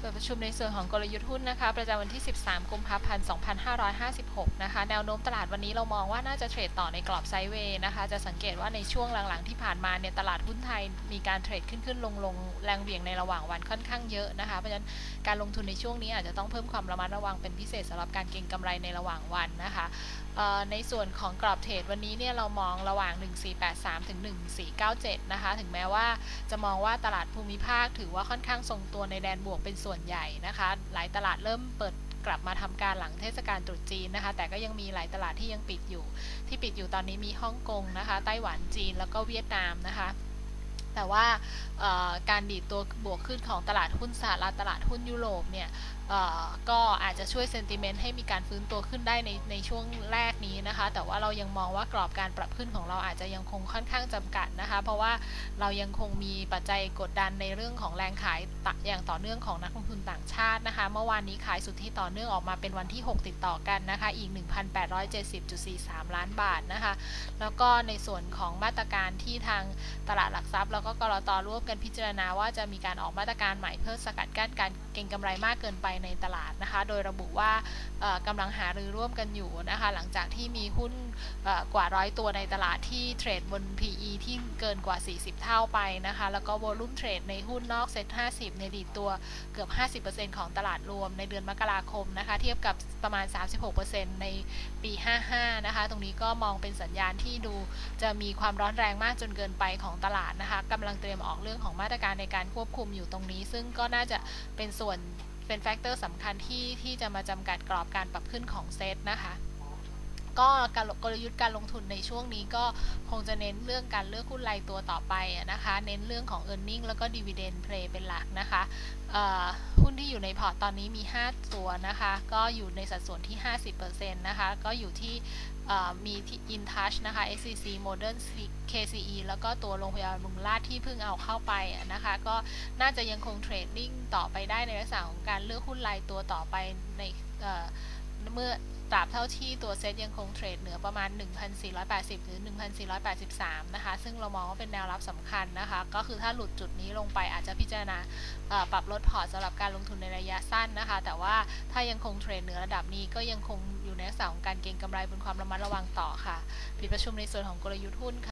เปิดประชุมในส่วนของกลยุทธ์หุ้นนะคะประจำวันที่ 13 กุมภาพันธ์ 2556 นะคะ แนวโน้มตลาดวันนี้เรามองว่าน่าจะเทรดต่อในกรอบไซด์เวย์นะคะ จะสังเกตว่าในช่วงหลังๆที่ผ่านมาเนี่ยตลาดหุ้นไทยมีการเทรดขึ้นขึ้นลงลงๆแรงเหวี่ยงในระหว่างวันค่อนข้างเยอะนะคะ เพราะฉะนั้นการลงทุนในช่วงนี้อาจจะต้องเพิ่มความระมัดระวังเป็นพิเศษสำหรับการเก็งกำไรในระหว่างวันนะคะในส่วนของกรอบเทรดวันนี้เนี่ยเรามองระหว่าง 1483 ถึง 1497 นะคะ ถึงแม้ว่าจะมองว่าตลาดภูมิภาคถือว่าค่อนข้างทรงตัวในแดนบวกเป็นส่วนใหญ่นะคะ หลายตลาดเริ่มเปิดกลับมาทำการหลังเทศกาลตรุษจีนนะคะ แต่ก็ยังมีหลายตลาดที่ยังปิดอยู่ ที่ปิดอยู่ตอนนี้มีฮ่องกงนะคะ ไต้หวันจีนแล้วก็เวียดนามนะคะ แต่ว่าการดีดตัวบวกขึ้นของตลาดหุ้นสหรัฐตลาดหุ้นยุโรปเนี่ยก็อาจจะช่วยเซนติเมนต์ให้มีการฟื้นตัวขึ้นได้ในในช่วงแรกนี้นะคะ แต่ว่าเรายังมองว่ากรอบการปรับขึ้นของเราอาจจะยังคงค่อนข้างจำกัดนะคะ เพราะว่าเรายังคงมีปัจจัยกดดันในเรื่องของแรงขายตะอย่างต่อเนื่องของนักลงทุนต่างชาตินะคะ เมื่อวานนี้ขายสุทธิต่อเนื่องออกมาเป็นวันที่ 6 ติดต่อกันนะคะ อีก 1,870.43 ล้านบาทนะคะ แล้วก็ในส่วนของมาตรการที่ทางตลาดหลักทรัพย์แล้วก็กรตร่วมกันพิจารณาว่าจะมีการออกมาตรการใหม่เพื่อสกัดกั้นการเก็งกำไรมากเกินไปในตลาดนะคะ โดยระบุว่าเอ่อกำลังหารือร่วมกันอยู่นะคะ หลังจากที่มีหุ้นกว่าร้อยตัวในตลาดที่เทรดบน PE ที่เกินกว่า 40 เท่าไปนะคะ แล้วก็ volume trade ในหุ้นนอกเซ็ต50 ในดีตัวเกือบ 50%ของตลาดรวมในเดือนมกราคมนะคะ เทียบกับประมาณ 36%ในปี 55 นะคะ ตรงนี้ก็มองเป็นสัญญาณที่ดูจะมีความร้อนแรงมากจนเกินไปของตลาดนะคะกำลังเตรียมออกเรื่องของมาตรการในการควบคุมอยู่ตรงนี้ ซึ่งก็น่าจะเป็นส่วนเป็นแฟกเตอร์สำคัญที่ที่จะมาจำกัดกรอบการปรับขึ้นของเซตนะคะ ก็การกลยุทธ์การลงทุนในช่วงนี้ก็คงจะเน้นเรื่องการเลือกหุ้นรายตัวต่อไปนะคะ เน้นเรื่องของ e a r n i n g แล้วก็ Dividend Play เป็นหลักนะคะหุ้นที่อยู่ในพอร์ตตอนนี้มี 5 ตัวนะคะ ก็อยู่ในสัดส่วนที่ 50%นะคะ ก็อยู่ที่เอ่อมีที่ InTouch นะคะ SCC Modern KCE แล้วก็ตัวโรงพยาบาลบุงราษฎร์ที่เพิ่งเอาเข้าไปนะคะ ก็น่าจะยังคงเทรดดิ้งต่อไปได้ในลักษณะของการเลือกหุ้นรายตัวต่อไปใน เมื่อตราบเท่าที่ตัวเซ็ตยังคงเทรดเหนือประมาณ 1,480 หรือ 1,483 นะคะ ซึ่งเรามองว่าเป็นแนวรับสำคัญนะคะ ก็คือถ้าหลุดจุดนี้ลงไปอาจจะพิจารณาปรับลดพอร์ตสำหรับการลงทุนในระยะสั้นนะคะ แต่ว่าถ้ายังคงเทรดเหนือระดับนี้ก็ยังคงอยู่ในลักษณะของการเก็งกำไรบนความระมัดระวังต่อค่ะ ปิดประชุมในส่วนของกลยุทธ์หุ้นค่ะ